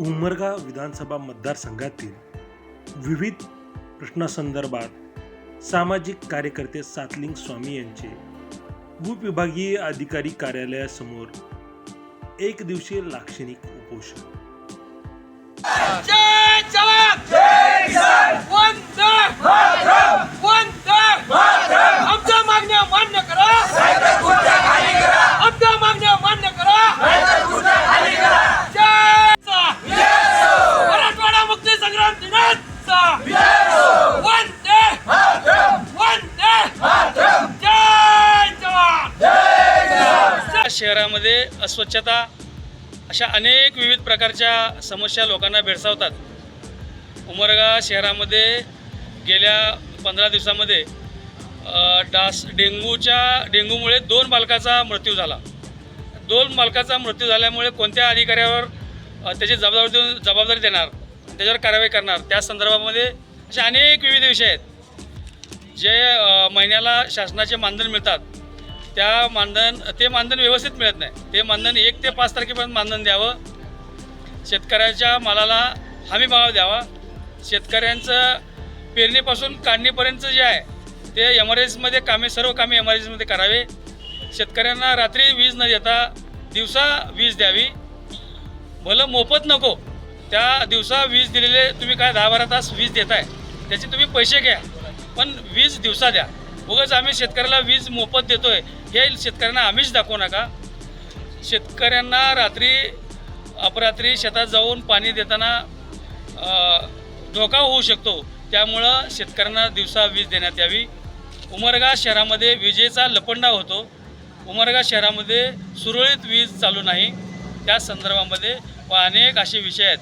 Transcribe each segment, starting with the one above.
उमरगा विधानसभा मतदारसंघातील विविध प्रश्नासंदर्भात सामाजिक कार्यकर्ते सातलिंग स्वामी यांचे भूविभागीय अधिकारी कार्यालयासमोर एक दिवसीय लाक्षणिक उपोषण. शहरामध्ये अस्वच्छता अशा अनेक विविध प्रकारच्या समस्या लोकांना भेडसावतात. उमरगा शहरामध्ये गेल्या पंधरा दिवसामध्ये डास डेंग्यूच्या डेंग्यूमुळे दोन बालकाचा मृत्यू झाला. दोन बालकाचा मृत्यू झाल्यामुळे कोणत्या अधिकाऱ्यावर त्याची जबाबदारी देऊन जबाबदारी देणार त्याच्यावर कारवाई करणार त्या संदर्भामध्ये असे अनेक विविध विषय आहेत. जे महिन्याला शासनाचे मानधन मिळतात. त्या मानधन ते मानधन व्यवस्थित मिळत नाही. ते मानधन एक ते पाच तारखेपर्यंत मानधन द्यावं. शेतकऱ्याच्या मालाला हमी भाव द्यावा. शेतकऱ्यांचं पेरणीपासून काढणीपर्यंत जे आहे ते एम आर एसमध्ये कामे सर्व कामे एम आर एसमध्ये करावे. शेतकऱ्यांना रात्री वीज न देता दिवसा वीज द्यावी. भलं मोफत नको त्या दिवसा वीज दिलेले तुम्ही काय दहा बारा तास वीज देताय त्याचे तुम्ही पैसे घ्या. पण वीज दिवसा द्या. उगाच आम्ही शेतकऱ्याला वीज मोफत देतोय. हे शेतकऱ्यांना आम्हीच दाखवू नका. शेतकऱ्यांना रात्री अपरात्री शेतात जाऊन पाणी देताना धोका होऊ शकतो. त्यामुळं शेतकऱ्यांना दिवसा वीज देण्यात यावी. उमरगा शहरामध्ये विजेचा लपंडा होतो. उमरगा शहरामध्ये सुरळीत वीज चालू नाही. त्या संदर्भामध्ये व अनेक असे विषय आहेत.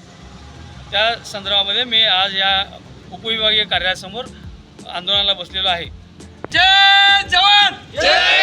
त्या संदर्भामध्ये मी आज या उपविभागीय कार्यालयासमोर आंदोलनाला बसलेलो आहे. जय जवान जय किसान